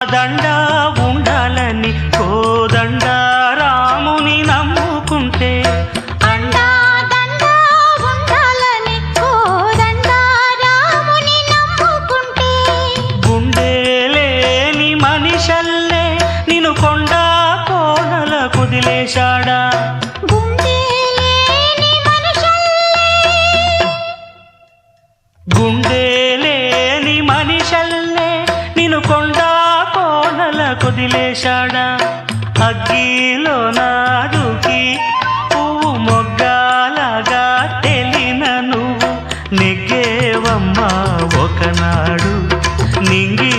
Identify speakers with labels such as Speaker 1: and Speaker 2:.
Speaker 1: దండ ఉండాలని కోదండ రాముని నమ్ముకుంటే. గుండె మనిషల్లే కొండ కోనల కుదిలేశాడా
Speaker 2: గుండె
Speaker 1: వదిలేశాడా? అగ్గిలో నాడుకి పువ్వు మొగ్గాలాగా తెలిన నువ్వు. నెగ్గేవమ్మా ఒకనాడు నింగి